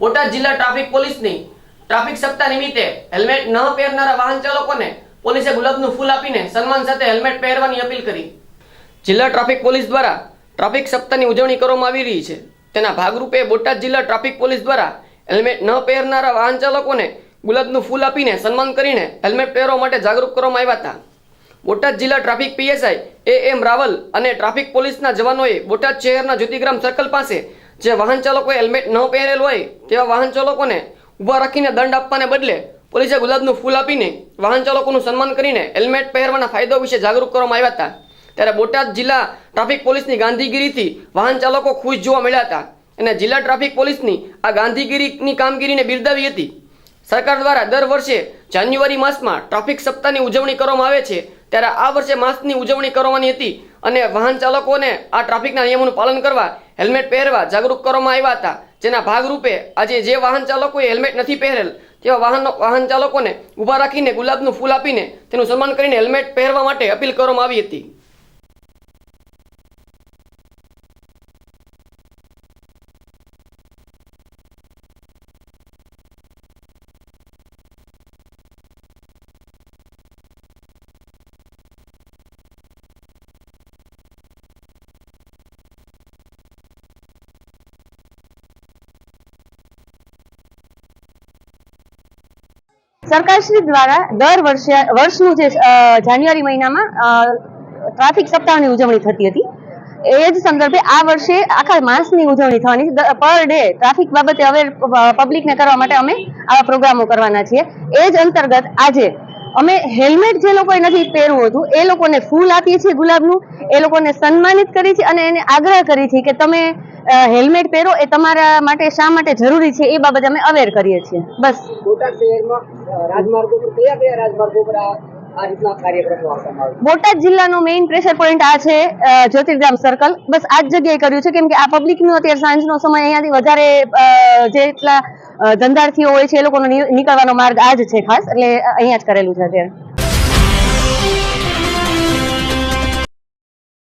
બોટાદ જિલ્લા ટ્રાફિક પોલીસની ટ્રાફિક સપ્તાહ નિમિત્તે હેલ્મેટ ન પહેરનારા વાહન ચાલકોને પોલીસે ગુલાબનું ફૂલ આપીને સન્માન સાથે હેલ્મેટ પહેરવાની અપીલ કરી. જિલ્લા ટ્રાફિક પોલીસ દ્વારા ટ્રાફિક સપ્તાહની ઉજવણી કરવામાં આવી રહી છે. તેના ભાગરૂપે બોટાદ જિલ્લા ટ્રાફિક પોલીસ દ્વારા હેલ્મેટ ન પહેરનારા વાહન ચાલકોને ગુલાબનું ફૂલ આપીને સન્માન કરીને હેલ્મેટ પહેરવા માટે જાગૃત કરવામાં આવ્યા હતા. બોટાદ જિલ્લા traffic PSI A M Raval અને ટ્રાફિક પોલીસના જવાનોએ બોટાદ શહેરના જ્યોતિગ્રામ સર્કલ પાસે જે વાહન ચાલકોએ હેલ્મેટ ન પહેરેલ હોય તેવા વાહન ચાલકોને ઊભા રાખીને દંડ આપવાને બદલે પોલીસે ગુલાબનું ફૂલ આપીને વાહન ચાલકોનું સન્માન કરીને હેલ્મેટ પહેરવાના ફાયદો વિશે જાગૃત કરવામાં આવ્યા હતા. ત્યારે બોટાદ જિલ્લા ટ્રાફિક પોલીસની ગાંધીગીરીથી વાહન ચાલકો ખુશ જોવા મળ્યા હતા અને જિલ્લા ટ્રાફિક પોલીસની આ ગાંધીગીરીની કામગીરીને બિરદાવી હતી. સરકાર દ્વારા દર વર્ષે જાન્યુઆરી માસમાં ટ્રાફિક સપ્તાહની ઉજવણી કરવામાં આવે છે. ત્યારે આ વર્ષે માસની ઉજવણી કરવાની હતી અને વાહન ચાલકોને આ ટ્રાફિકના નિયમોનું પાલન કરવા હેલ્મેટ પહેરવા જાગૃત કરવામાં આવ્યા હતા. જેના ભાગરૂપે આજે જે વાહન ચાલકોએ હેલ્મેટ નથી પહેરેલ, તેવા વાહન વાહન ચાલકોને ઊભા રાખીને ગુલાબનું ફૂલ આપીને તેનું સન્માન કરીને હેલ્મેટ પહેરવા માટે અપીલ કરવામાં આવી હતી. સરકારશ્રી દ્વારા દર વર્ષે વર્ષનું જે જાન્યુઆરી મહિનામાં ટ્રાફિક સપ્તાહની ઉજવણી થતી હતી. એ જ સંદર્ભે આ વર્ષે આખા માસની ઉજવણી થવાની. પર ડે ટ્રાફિક બાબતે અવેર પબ્લિકને કરવા માટે અમે આવા પ્રોગ્રામો કરવાના છીએ. એ જ અંતર્ગત આજે અમે હેલ્મેટ જે લોકોએ નથી પહેરવું હતું એ લોકોને ફૂલ આપીએ છીએ ગુલાબનું એ લોકોને સન્માનિત કરી છે અને એને આગ્રહ કરી છે કે તમે હેલ્મેટ પહેરો એ તમારા માટે શા માટે જરૂરી છે એ બાબતે અમે અવેર કરીએ છીએ. બસ. બોટાદ શહેરમાં રાજમાર્ગો પર કયા કયા પર? બોટાદ જિલ્લાનો મેઇન પ્રેશર પોઈન્ટ આ છે અ, જ્યોતિર્ગ્રામ સર્કલ બસ આ જ જગ્યાએ કર્યું છે કેમ કે આ પબ્લિકનો અત્યારે સાંજનો સમય અહીંયાથી વધારે જેટલા ધંધાર્થીઓ હોય છે એ લોકોનો નીકળવાનો માર્ગ આ જ છે ખાસ, એટલે અહીંયા જ કરેલું છે અત્યારે.